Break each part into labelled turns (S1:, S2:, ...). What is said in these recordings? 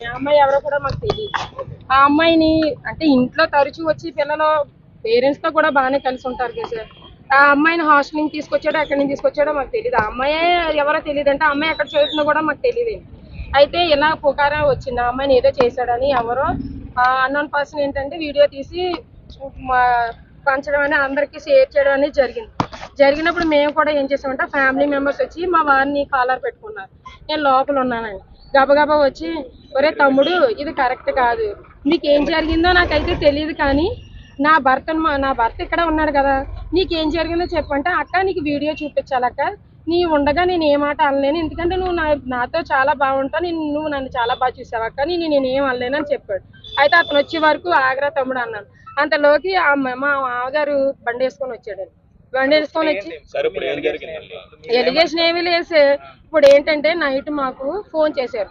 S1: ఆ అమ్మాయి ఎవరో కూడా మాకు తెలియదు ఆ అమ్మాయిని అంటే ఇంట్లో తరచూ వచ్చి పిల్లలు పేరెంట్స్తో కూడా బాగానే కలిసి ఉంటారు కదా సార్. ఆ అమ్మాయిని హాస్టల్ నుంచి తీసుకొచ్చాడో ఎక్కడి నుంచి తీసుకొచ్చాడో మాకు తెలియదు ఆ అమ్మాయి ఎవరో తెలియదు అంటే అమ్మాయి ఎక్కడ చదువుతుందో కూడా మాకు తెలియదు అయితే ఇలా పుకారా వచ్చింది. ఆ అమ్మాయిని ఏదో చేశాడని ఎవరో అన్నోన్ పర్సన్ ఏంటంటే వీడియో తీసి పంచడం అని అందరికీ షేర్ చేయడం అనేది జరిగింది. జరిగినప్పుడు మేము కూడా ఏం చేసామంటే ఫ్యామిలీ మెంబర్స్ వచ్చి మా వారిని కాలర్ పెట్టుకున్నారు. నేను లోపల ఉన్నానండి. గబగబా వచ్చి ఒరే తమ్ముడు ఇది కరెక్ట్ కాదు. నీకు ఏం జరిగిందో నాకైతే తెలియదు కానీ నా భర్త నా భర్త ఇక్కడ ఉన్నాడు కదా. నీకేం జరిగిందో చెప్పంటే అక్క నీకు వీడియో చూపించాలక్క. నీ ఉండగా నేను ఏ మాట అనలేను. ఎందుకంటే నువ్వు నా నాతో చాలా బాగుంటావు. నేను నువ్వు నన్ను చాలా బాగా చూసావు అక్క. నేను నేను ఏం అనలేను అని చెప్పాడు. అయితే అతను వచ్చే వరకు ఆగ్రా తమ్ముడు అన్నాను అంతలోకి ఆ మ- మామగారు బండి వేసుకొని వచ్చాడు. బండి వేసుకొని వచ్చి ఎలిగేషన్ ఏమీ లేదు సార్. ఇప్పుడు ఏంటంటే నైట్ మాకు ఫోన్ చేశారు.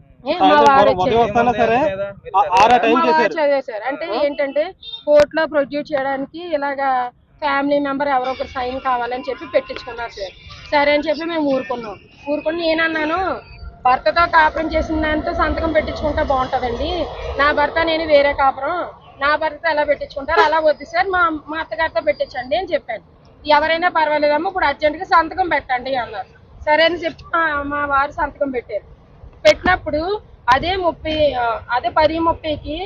S2: చేశారు.
S1: అంటే ఏంటంటే కోర్టులో ప్రొడ్యూస్ చేయడానికి ఇలాగా ఫ్యామిలీ మెంబర్ ఎవరో ఒకరు సైన్ కావాలని చెప్పి పెట్టించుకున్నారు సార్. సరే అని చెప్పి మేము ఊరుకున్నాం. ఊరుకుని నేనన్నాను భర్తతో కాపురం చేసిన దాంతో సంతకం పెట్టించుకుంటే బాగుంటుందండి. నా భర్త నేను వేరే కాపురం. నా భర్త ఎలా పెట్టించుకుంటారు అలా వద్దు సార్. మా మా అత్తగారితో పెట్టించండి అని చెప్పాను ఎవరైనా పర్వాలేదమ్మా ఇప్పుడు అర్జెంటుగా సంతకం పెట్టండి అన్నారు. సరే అని చెప్పి మా- మా వారు సంతకం పెట్టారు. పెట్టినప్పుడు అదే ముప్పై అదే పది ముప్పైకి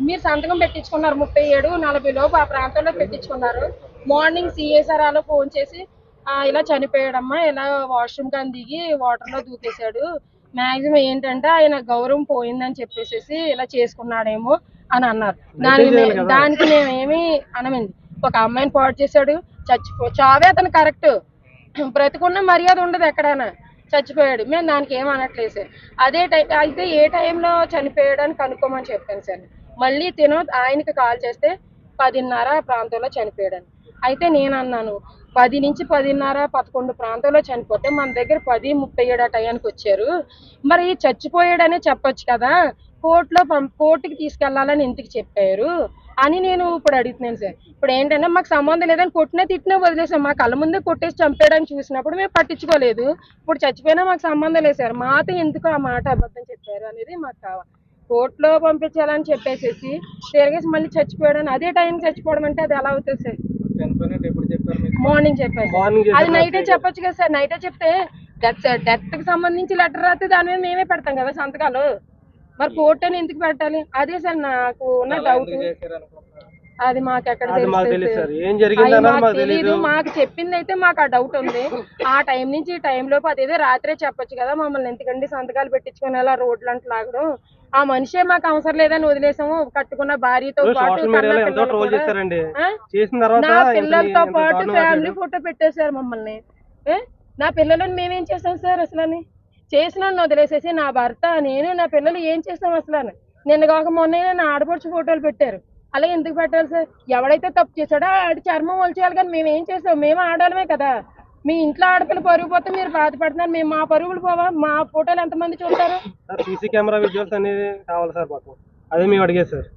S1: మీరు సంతకం పెట్టించుకున్నారు ముప్పై ఏడు నలభై లోపు ఆ ప్రాంతంలో పెట్టించుకున్నారు. మార్నింగ్ సిఎస్ఆర్ఆలో ఫోన్ చేసి "ఆ, ఇలా చనిపోయాడమ్మా ఇలా వాష్రూమ్ కానీ దిగి వాటర్లో దూకేశాడు. మాక్సిమం ఏంటంటే ఆయన గౌరవం పోయిందని చెప్పేసి ఇలా చేసుకున్నాడేమో అని అన్నారు. దానికి దానికి మేమేమి అనమండి. ఒక అమ్మాయిని పాడు చేశాడు చచ్చిపో చావే అతను కరెక్ట్. బ్రతికున్న మర్యాద ఉండదు ఎక్కడైనా. చచ్చిపోయాడు. మేము దానికి ఏం అనట్లేదు సార్. అదే టైం అయితే ఏ టైంలో చనిపోయాడని కనుక్కోమని చెప్పాను సార్. మళ్ళీ తిను ఆయనకి కాల్ చేస్తే పదిన్నర ప్రాంతంలో చనిపోయాడని. అయితే నేను అన్నాను పది నుంచి పదిన్నర పదకొండు ప్రాంతంలో చనిపోతే మన దగ్గర పది ముప్పై ఏడు ఆ టయానికి వచ్చారు. మరి చచ్చిపోయాడనే చెప్పొచ్చు కదా. కోర్టులో పం కోర్టుకి తీసుకెళ్ళాలని ఎందుకు చెప్పారు? అని నేను ఇప్పుడు అడుగుతున్నాను సార్. ఇప్పుడు ఏంటంటే మాకు సంబంధం లేదని కొట్టినా తిట్టినా వదిలేసాం. మా కళ్ళ ముందే కొట్టేసి చంపేయడానికి చూసినప్పుడు మేము పట్టించుకోలేదు. ఇప్పుడు చచ్చిపోయినా మాకు సంబంధం లేదు సార్. మాతో ఎందుకు ఆ మాట అబద్ధం చెప్పారు అనేది మాకు కావాలి. కోర్టులో పంపించాలని చెప్పేసేసి తిరిగేసి మళ్ళీ చచ్చిపోయాడని అదే టైంకి చచ్చిపోవడం అంటే అది ఎలా అవుతుంది సార్? మార్నింగ్ చెప్పారు. అది నైటే చెప్పొచ్చు కదా సార్. నైటే చెప్తే డెత్ డెత్కి సంబంధించి లెటర్ రాస్తే దాని మీద మేమే పెడతాం కదా సంతకాలు. మరి కోర్టు అని ఎందుకు పెట్టాలి? అదే సార్ నాకు ఉన్న డౌట్ అది మాకు ఎక్కడ
S2: తెలియదు
S1: మాకు తెలీదు. చెప్పింది అయితే మాకు ఆ డౌట్ ఉంది. ఆ టైం నుంచి ఈ టైం లోపు అదేదో రాత్రే చెప్పొచ్చు కదా మమ్మల్ని. ఎందుకండి సంతకాలు పెట్టించుకొని అలా రోడ్లు అంటే లాగడం ఆ మనిషే మాకు అవసరం లేదని వదిలేసాము. కట్టుకున్న భార్యతో పాటు నా పిల్లలతో పాటు ఫ్యామిలీ. ఫోటో పెట్టేశారు మమ్మల్ని. ఏ? నా పిల్లలను మేమేం చేస్తాం సార్ అసలు చేసిన వదిలేసేసి నా భర్త నేను నా పిల్లలు ఏం చేసాం అసలు నిన్న కాక మొన్న నా ఆడపడుచు ఫోటోలు పెట్టారు. అలా ఎందుకు పెట్టాలి సార్? ఎవడైతే తప్పు చేశాడో ఆడి చర్మం ఒలిచేయాలి కానీ మేము ఏం చేసాం? మేము ఆడాలమే కదా. మీ ఇంట్లో ఆడపిల్ల పరుగు పోతే మీరు బాధపడుతున్నారు. మేము మా పరుగులు పోవా? మా ఫోటోలు ఎంతమంది చూస్తారు?
S2: సీసీ కెమెరా విజువల్స్ అనేది కావాలి సార్ మాకు. అదే మేము అడిగేది సార్.